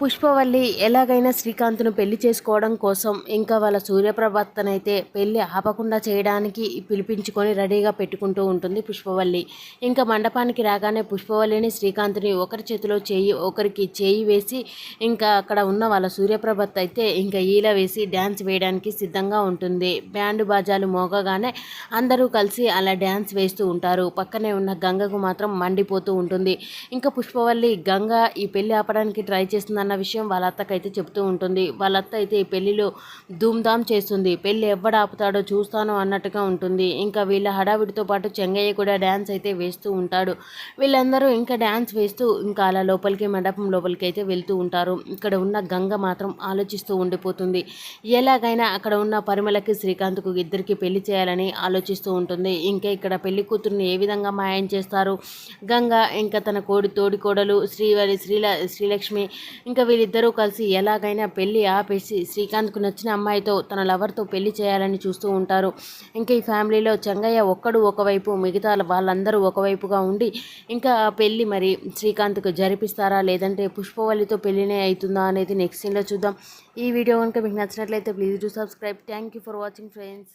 పుష్పవల్లి ఎలాగైనా శ్రీకాంత్ను పెళ్ళి చేసుకోవడం కోసం ఇంకా వాళ్ళ సూర్యప్రభత్తనైతే పెళ్ళి ఆపకుండా చేయడానికి పిలిపించుకొని రెడీగా పెట్టుకుంటూ ఉంటుంది పుష్పవల్లి. ఇంకా మండపానికి రాగానే పుష్పవల్లిని శ్రీకాంత్ని ఒకరి చేతిలో చేయి ఒకరికి చేయి వేసి ఇంకా అక్కడ ఉన్న వాళ్ళ సూర్యప్రభత్ అయితే ఇంకా ఈల వేసి డ్యాన్స్ వేయడానికి సిద్ధంగా ఉంటుంది. బ్యాండ్ బాజాలు మోగగానే అందరూ కలిసి అలా డ్యాన్స్ వేస్తూ ఉంటారు. పక్కనే ఉన్న గంగకు మాత్రం మండిపోతూ ఉంటుంది. ఇంకా పుష్పవల్లి గంగ ఈ పెళ్ళి ఆపడానికి ట్రై చేస్తుందన్న విషయం వాళ్ళ అత్తకైతే చెప్తూ ఉంటుంది. వాళ్ళ అత్త అయితే ఈ పెళ్ళిలో ధూమ్ధామ్ చేస్తుంది. పెళ్ళి ఎవడు ఆపుతాడో చూస్తాను అన్నట్టుగా ఉంటుంది. ఇంకా వీళ్ళ హడావిడితో పాటు చెంగయ్య కూడా డ్యాన్స్ అయితే వేస్తూ ఉంటాడు. వీళ్ళందరూ ఇంకా డ్యాన్స్ వేస్తూ ఇంకా అలా లోపలికి మండపం లోపలికి అయితే వెళ్తూ ఉంటారు. ఇక్కడ ఉన్న గంగ మాత్రం ఆలోచిస్తూ ఉండిపోతుంది. ఎలాగైనా అక్కడ ఉన్న పరిమళకి శ్రీకాంత్కు ఇద్దరికి పెళ్ళి చేయాలని ఆలోచిస్తూ ఉంటుంది. ఇంకా ఇక్కడ పెళ్ళి కూతుర్ని ఏ విధంగా మాయం చేస్తారు? గంగ ఇంకా తన కోడి తోడి కోడలు శ్రీవరి శ్రీల శ్రీలక్ష్మి ఇంకా వీళ్ళిద్దరూ కలిసి ఎలాగైనా పెళ్ళి ఆపేసి శ్రీకాంత్కు నచ్చిన అమ్మాయితో తన లవర్తో పెళ్ళి చేయాలని చూస్తూ ఉంటారు. ఇంకా ఈ ఫ్యామిలీలో చెంగయ్య ఒక్కడు ఒకవైపు మిగతా వాళ్ళందరూ ఒకవైపుగా ఉండి ఇంకా ఆ పెళ్ళి మరి శ్రీకాంత్కు జరిపిస్తారా? లేదంటే పుష్పవల్లితో పెళ్ళినే అవుతుందా అనేది నెక్స్ట్ సీన్లో చూద్దాం. ఈ వీడియో కనుక మీకు నచ్చినట్లయితే please do subscribe. Thank you for watching friends.